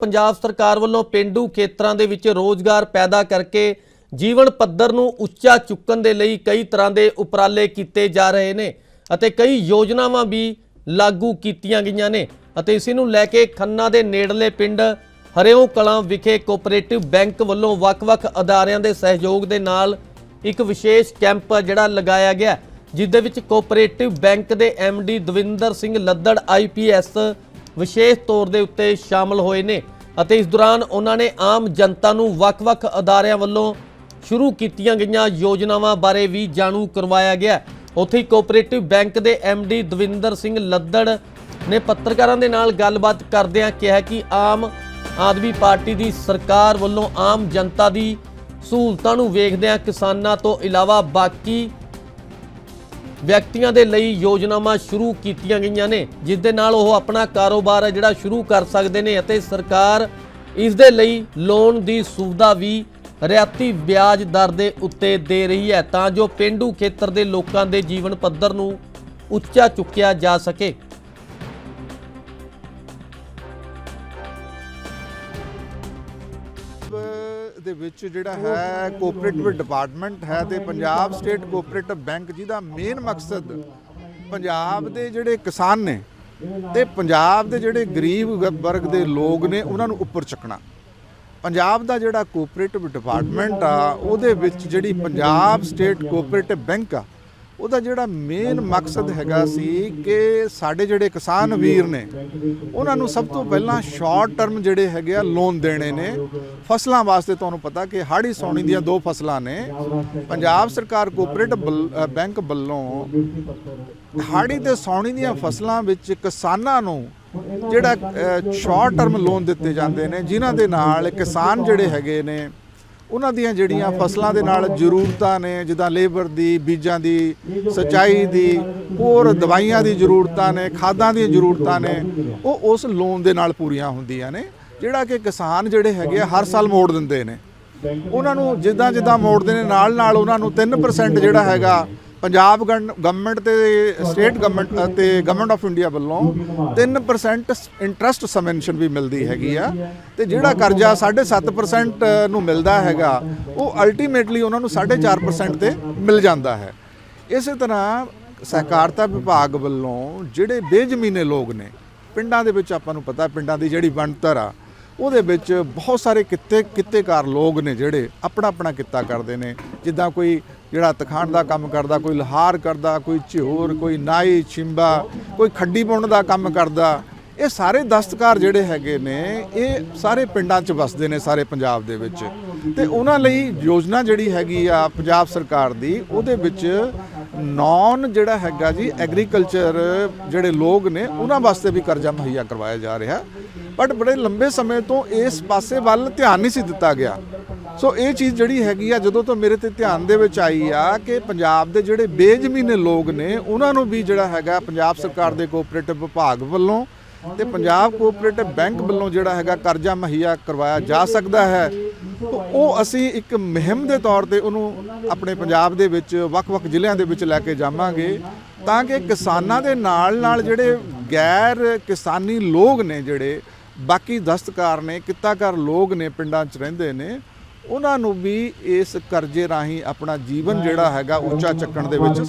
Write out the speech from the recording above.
ਪੰਜਾਬ ਸਰਕਾਰ ਵੱਲੋਂ ਪਿੰਡੂ ਖੇਤਰਾਂ ਦੇ ਵਿੱਚ ਰੋਜ਼ਗਾਰ ਪੈਦਾ ਕਰਕੇ ਜੀਵਨ ਪੱਧਰ ਨੂੰ ਉੱਚਾ ਚੁੱਕਣ ਦੇ ਲਈ ਕਈ ਤਰ੍ਹਾਂ ਦੇ ਉਪਰਾਲੇ ਕੀਤੇ ਜਾ ਰਹੇ ਨੇ ਅਤੇ ਕਈ ਯੋਜਨਾਵਾਂ ਵੀ ਲਾਗੂ ਕੀਤੀਆਂ ਗਈਆਂ ਨੇ ਅਤੇ ਇਸ ਨੂੰ ਲੈ ਕੇ ਖੰਨਾ ਦੇ ਨੇੜਲੇ ਪਿੰਡ ਹਰਿਓ ਕਲਾਂ ਵਿਖੇ ਕੋਆਪਰੇਟਿਵ ਬੈਂਕ ਵੱਲੋਂ ਵੱਖ-ਵੱਖ ਅਦਾਰਿਆਂ ਦੇ ਸਹਿਯੋਗ ਦੇ ਨਾਲ ਇੱਕ ਵਿਸ਼ੇਸ਼ ਕੈਂਪ ਜਿਹੜਾ ਲਗਾਇਆ ਗਿਆ, ਜਿਸ ਦੇ ਵਿੱਚ ਕੋਆਪਰੇਟਿਵ ਬੈਂਕ ਦੇ ਡੀ ਦਵਿੰਦਰ ਸਿੰਘ ਲੱਦੜ ਆਈਪੀਐਸ ਵਿਸ਼ੇਸ਼ ਤੌਰ ਦੇ ਉੱਤੇ ਸ਼ਾਮਲ ਹੋਏ ਨੇ ਅਤੇ ਇਸ ਦੌਰਾਨ ਉਹਨਾਂ ਨੇ ਆਮ ਜਨਤਾ ਨੂੰ ਵੱਖ-ਵੱਖ ਅਦਾਰਿਆਂ ਵੱਲੋਂ ਸ਼ੁਰੂ ਕੀਤੀਆਂ ਗਈਆਂ ਯੋਜਨਾਵਾਂ ਬਾਰੇ ਵੀ ਜਾਣੂ ਕਰਵਾਇਆ ਗਿਆ। ਉੱਥੇ ਹੀ ਕੋਆਪਰੇਟਿਵ ਬੈਂਕ ਦੇ ਡੀ ਦਵਿੰਦਰ ਸਿੰਘ ਲੱਦੜ ਨੇ ਪੱਤਰਕਾਰਾਂ ਦੇ ਨਾਲ ਗੱਲਬਾਤ ਕਰਦਿਆਂ ਕਿਹਾ ਕਿ ਆਮ ਆਦਮੀ ਪਾਰਟੀ ਦੀ ਸਰਕਾਰ ਵੱਲੋਂ ਆਮ ਜਨਤਾ ਦੀ ਸਹੂਲਤਾਂ ਨੂੰ ਵੇਖਦਿਆਂ ਕਿਸਾਨਾਂ ਤੋਂ ਇਲਾਵਾ ਬਾਕੀ ਵਿਅਕਤੀਆਂ ਦੇ ਲਈ ਯੋਜਨਾਵਾਂ ਸ਼ੁਰੂ ਕੀਤੀਆਂ ਗਈਆਂ ਨੇ ਜਿਸ ਦੇ ਨਾਲ ਉਹ ਆਪਣਾ ਕਾਰੋਬਾਰ ਹੈ ਜਿਹੜਾ ਸ਼ੁਰੂ ਕਰ ਸਕਦੇ ਨੇ ਅਤੇ ਸਰਕਾਰ ਇਸ ਦੇ ਲਈ ਲੋਨ ਦੀ ਸੁਵਿਧਾ ਵੀ ਰਿਆਤੀ ਵਿਆਜ ਦਰ ਦੇ ਉੱਤੇ ਦੇ ਰਹੀ ਹੈ ਤਾਂ ਜੋ ਪਿੰਡੂ ਖੇਤਰ ਦੇ ਲੋਕਾਂ ਦੇ ਜੀਵਨ ਪੱਧਰ ਨੂੰ ਉੱਚਾ ਚੁੱਕਿਆ ਜਾ ਸਕੇ। ਦੇ ਵਿੱਚ ਜਿਹੜਾ ਹੈ ਕੋਆਪਰੇਟਿਵ ਡਿਪਾਰਟਮੈਂਟ ਹੈ ਤੇ ਪੰਜਾਬ ਸਟੇਟ ਕੋਆਪਰੇਟਿਵ ਬੈਂਕ ਜਿਹਦਾ ਮੇਨ ਮਕਸਦ ਪੰਜਾਬ ਦੇ ਜਿਹੜੇ ਕਿਸਾਨ ਨੇ ਤੇ ਪੰਜਾਬ ਦੇ ਜਿਹੜੇ ਗਰੀਬ ਵਰਗ ਦੇ ਲੋਕ ਨੇ ਉਹਨਾਂ ਨੂੰ ਉੱਪਰ ਚੱਕਣਾ। ਪੰਜਾਬ ਦਾ ਜਿਹੜਾ ਕੋਆਪਰੇਟਿਵ ਡਿਪਾਰਟਮੈਂਟ ਆ, ਉਹਦੇ ਵਿੱਚ ਜਿਹੜੀ ਪੰਜਾਬ ਸਟੇਟ ਕੋਆਪਰੇਟਿਵ ਬੈਂਕ ਆ ਉਹਦਾ ਜਿਹੜਾ ਮੇਨ ਮਕਸਦ ਹੈਗਾ ਸੀ ਕਿ ਸਾਡੇ ਜਿਹੜੇ ਕਿਸਾਨ ਵੀਰ ਨੇ, ਉਹਨਾਂ ਨੂੰ ਸਭ ਤੋਂ ਪਹਿਲਾਂ ਸ਼ਾਰਟ ਟਰਮ ਜਿਹੜੇ ਹੈਗੇ ਆ ਲੋਨ ਦੇਣੇ ਨੇ। ਫਸਲਾਂ ਵਾਸਤੇ ਤੁਹਾਨੂੰ ਪਤਾ ਕਿ ਹਾੜੀ ਸੌਣੀ ਦੀਆਂ ਦੋ ਫਸਲਾਂ ਨੇ। ਪੰਜਾਬ ਸਰਕਾਰ ਕੋਆਪਰੇਟਿਵ ਬਲ- ਬੈਂਕ ਵੱਲੋਂ ਹਾੜੀ ਤੇ ਸੌਣੀ ਦੀਆਂ ਫਸਲਾਂ ਵਿੱਚ ਕਿਸਾਨਾਂ ਨੂੰ ਜਿਹੜਾ ਸ਼ਾਰਟ ਟਰਮ ਲੋਨ ਦਿੱਤੇ ਜਾਂਦੇ ਨੇ, ਜਿਨ੍ਹਾਂ ਦੇ ਨਾਲ ਕਿਸਾਨ ਜਿਹੜੇ ਹੈਗੇ ਨੇ ਉਹਨਾਂ ਦੀਆਂ ਜਿਹੜੀਆਂ ਫਸਲਾਂ ਦੇ ਨਾਲ ਜ਼ਰੂਰਤਾਂ ਨੇ, ਜਿੱਦਾਂ ਲੇਬਰ ਦੀ, ਬੀਜਾਂ ਦੀ, ਸਚਾਈ ਦੀ, ਹੋਰ ਦਵਾਈਆਂ ਦੀ ਜ਼ਰੂਰਤਾਂ ਨੇ, ਖਾਦਾਂ ਦੀਆਂ ਜ਼ਰੂਰਤਾਂ ਨੇ, ਉਹ ਉਸ ਲੋਨ ਦੇ ਨਾਲ ਪੂਰੀਆਂ ਹੁੰਦੀਆਂ ਨੇ, ਜਿਹੜਾ ਕਿ ਕਿਸਾਨ ਜਿਹੜੇ ਹੈਗੇ ਆ, ਹਰ ਸਾਲ ਮੋੜ ਦਿੰਦੇ ਨੇ। ਉਹਨਾਂ ਨੂੰ ਜਿੱਦਾਂ ਜਿੱਦਾਂ ਮੋੜਦੇ ਨੇ ਨਾਲ ਨਾਲ ਉਹਨਾਂ ਨੂੰ 3% ਜਿਹੜਾ ਹੈਗਾ ਪੰਜਾਬ ਗਵਰਨਮੈਂਟ ਤੇ ਸਟੇਟ ਗਵਰਨਮੈਂਟ ਤੇ ਗਵਰਨਮੈਂਟ ਆਫ ਇੰਡੀਆ ਵੱਲੋਂ 3% ਇੰਟਰਸਟ ਸਬਵੈਂਸ਼ਨ ਵੀ ਮਿਲਦੀ ਹੈਗੀ ਆ। ਤੇ ਜਿਹੜਾ ਕਰਜ਼ਾ 7.5% ਨੂੰ ਮਿਲਦਾ ਹੈਗਾ, ਉਹ ਅਲਟੀਮੇਟਲੀ ਉਹਨਾਂ ਨੂੰ 4.5% ਤੇ ਮਿਲ ਜਾਂਦਾ ਹੈ। ਇਸੇ ਤਰ੍ਹਾਂ ਸਹਿਕਾਰਤਾ ਵਿਭਾਗ ਵੱਲੋਂ ਜਿਹੜੇ ਬੇਜ਼ਮੀਨੇ ਲੋਕ ਨੇ, ਪਿੰਡਾਂ ਦੇ ਵਿੱਚ ਆਪਾਂ ਨੂੰ ਪਤਾ, ਪਿੰਡਾਂ ਦੀ ਜਿਹੜੀ ਬਣਤਰ ਆ, ਉਹਦੇ ਵਿੱਚ ਬਹੁਤ ਸਾਰੇ ਕਿੱਤੇ ਕਿੱਤੇਕਾਰ ਲੋਕ ਨੇ ਜਿਹੜੇ ਆਪਣਾ ਆਪਣਾ ਕਿੱਤਾ ਕਰਦੇ ਨੇ। ਜਿੱਦਾਂ ਕੋਈ ਜਿਹੜਾ ਤਖਾਣ ਦਾ ਕੰਮ ਕਰਦਾ, ਕੋਈ ਲਹਾਰ ਕਰਦਾ, ਕੋਈ ਝਿਹੋਰ ਕੋਈ ਨਾਈ, ਛਿੰਬਾ, ਕੋਈ ਖੱਡੀ ਬੁਣਨ ਦਾ ਕੰਮ ਕਰਦਾ, ਇਹ ਸਾਰੇ ਦਸਤਕਾਰ ਜਿਹੜੇ ਹੈਗੇ ਨੇ, ਇਹ ਸਾਰੇ ਪਿੰਡਾਂ 'ਚ ਵਸਦੇ ਨੇ ਸਾਰੇ ਪੰਜਾਬ ਦੇ ਵਿੱਚ। ਤੇ ਉਹਨਾਂ ਲਈ ਯੋਜਨਾ ਜਿਹੜੀ ਹੈਗੀ ਆ ਪੰਜਾਬ ਸਰਕਾਰ ਦੀ, ਉਹਦੇ ਵਿੱਚ ਨੌਨ ਜਿਹੜਾ ਹੈਗਾ ਜੀ ਐਗਰੀਕਲਚਰ ਜਿਹੜੇ ਲੋਕ ਨੇ, ਉਹਨਾਂ ਵਾਸਤੇ ਵੀ ਕਰਜ਼ਾ ਮੁਹੱਈਆ ਕਰਵਾਇਆ ਜਾ ਰਿਹਾ। ਬਟ ਬੜੇ ਲੰਬੇ ਸਮੇਂ ਤੋਂ ਇਸ ਪਾਸੇ ਵੱਲ ਧਿਆਨ ਨਹੀਂ ਸੀ ਦਿੱਤਾ ਗਿਆ। ਸੋ ਇਹ ਚੀਜ਼ ਜਿਹੜੀ ਹੈਗੀ ਆ, ਜਦੋਂ ਤੋਂ ਮੇਰੇ ਤੇ ਧਿਆਨ ਦੇ ਵਿੱਚ ਆਈ ਆ ਕਿ ਪੰਜਾਬ ਦੇ ਜਿਹੜੇ ਬੇਜ਼ਮੀਨੇ ਲੋਕ ਨੇ, ਉਹਨਾਂ ਨੂੰ ਵੀ ਜਿਹੜਾ ਹੈਗਾ ਪੰਜਾਬ ਸਰਕਾਰ ਦੇ ਕੋਆਪਰੇਟਿਵ ਵਿਭਾਗ ਵੱਲੋਂ ਤੇ ਪੰਜਾਬ ਕੋਆਪਰੇਟਿਵ ਬੈਂਕ ਵੱਲੋਂ ਜਿਹੜਾ ਹੈਗਾ ਕਰਜ਼ਾ ਮੁਹੱਈਆ ਕਰਵਾਇਆ ਜਾ ਸਕਦਾ ਹੈ। ਉਹ ਅਸੀਂ ਇੱਕ ਮੁਹਿੰਮ ਦੇ ਤੌਰ ਤੇ ਉਹਨੂੰ ਆਪਣੇ ਪੰਜਾਬ ਦੇ ਵਿੱਚ, ਵੱਖ-ਵੱਖ ਜ਼ਿਲ੍ਹਿਆਂ ਦੇ ਵਿੱਚ ਲੈ ਕੇ ਜਾਵਾਂਗੇ ਤਾਂ ਕਿ ਕਿਸਾਨਾਂ ਦੇ ਨਾਲ-ਨਾਲ ਜਿਹੜੇ ਗੈਰ ਕਿਸਾਨੀ ਲੋਕ ਨੇ ਜਿਹੜੇ, ਬਾਕੀ ਦਸਤਕਾਰ ਨੇ, ਕਿੱਤਾਕਾਰ ਲੋਕ ਨੇ ਪਿੰਡਾਂ 'ਚ ਰਹਿੰਦੇ ਨੇ ਉਹਨਾਂ ਨੂੰ ਵੀ ਇਸ ਕਰਜ਼ੇ ਰਾਹੀਂ ਆਪਣਾ ਜੀਵਨ ਜਿਹੜਾ ਹੈਗਾ ਉੱਚਾ ਚੱਕਣ ਦੇ ਵਿੱਚ